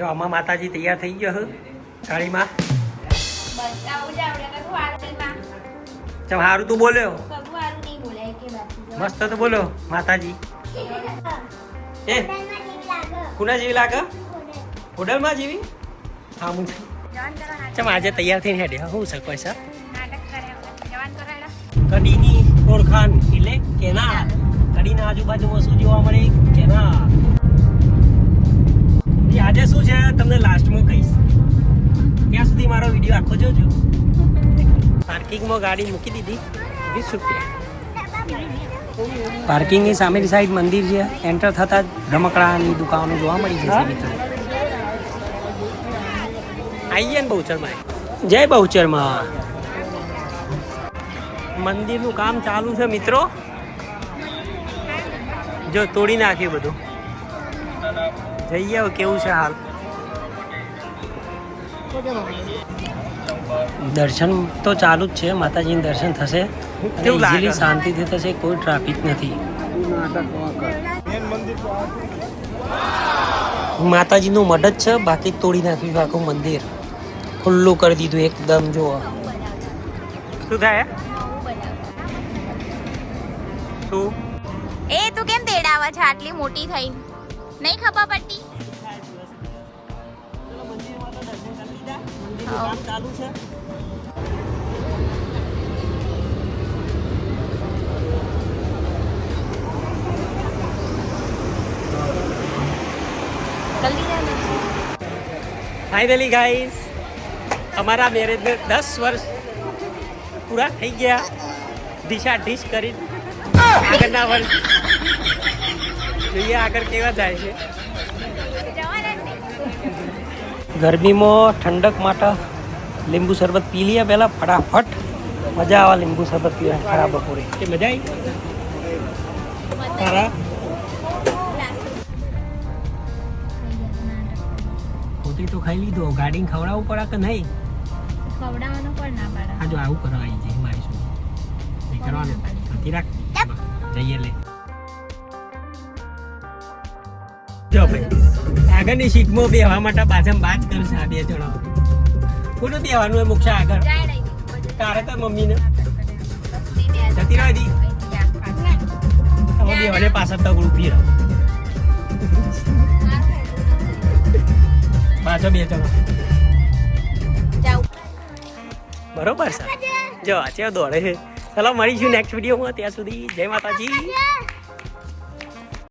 જો આમાં માતાજી તૈયાર થઈ ગયો ગાડીમાં ચમ હારું તું બોલ્યો? મસ્ત તો બોલો, માતાજી. એ, કુના જેવી લાગે? હોટલમાં જેવી? હા હું ચમ આજે તૈયાર થઈને હેડે, હું સર કોઈ કરાયલા કડીની ઓળખાણ, એટલે કેનાલ. કડીના આજુબાજુમાં શું જોવા મળે? કેનાલ. વીડિયો આખો જોજો પાર્કિંગમાં ગાડી મૂકી દીધી. વીસ રૂપિયા. પાર્કિંગની સામેની સાઈડ મંદિર છે. એન્ટર થતા જ રમકડાની દુકાનો જોવા મળી જશે મિત્રો. આવીએ ને બહુચરમાં. જય બહુચરમાં. મંદિરનું કામ ચાલુ છે મિત્રો. જો તોડી નાખ્યું બધું. જઈએ કેવું છે હાલ? દર્શન તો ચાલુ જ છે માતાજીનું દર્શન થશે ઇઝીલી શાંતિથી થશે કોઈ ટ્રાફિક નથી. માતાજીનું મઢ જ છે બાકી તોડી નાખ્યું આખું મંદિર. ખુલ્લું કરી દીધું એકદમ જો શું થાય? શું? એ તું કેમ તેડાવે છે? આટલી મોટી થઈ નહીં ખબર પડતી? કામ ચાલુ છે. ફાઇનલી ગાઈસ અમારા મેરેજને દસ વર્ષ પૂરા થઈ ગયા. ડીશા ડીશ કરી. આગળના વર્ષ જોઈએ આગળ કેવા જાય છે જવાના જ નહીં ગરમીમાં ઠંડક માટે લીંબુ શરબત પી લઈએ પહેલાં ફટાફટ. મજા આવે લીંબુ શરબત પીવા ખરાબ બપોરે. કે મજા આવી તારા? પોતે તો ખાઈ લીધો. ગાડી ખવડાવવું પડે કે નહીં? ખવડાવવાનું પણ ના પડે. હા જો આવું કરવા આવી જાય મારી શું નહીં કરવાનું. નથી રાખ. જઈએ લે. જો ભાઈ. આગળની સીટમાં બેહવા માટે પાછા બાજ કરશે આ બે જણા ખુલ્લું બેહવાનું હોય મોક્ષા આગળ? તારે તો મમ્મીને. જતી રહી દી હવે બેવાને પાછળ તો ઊભી રહો. પાછો બે જણા. બરોબર છે. જો. આ છે દોડે છે. ચલો મળીશું નેક્સ્ટ વિડીયોમાં ત્યાં સુધી જય માતાજી.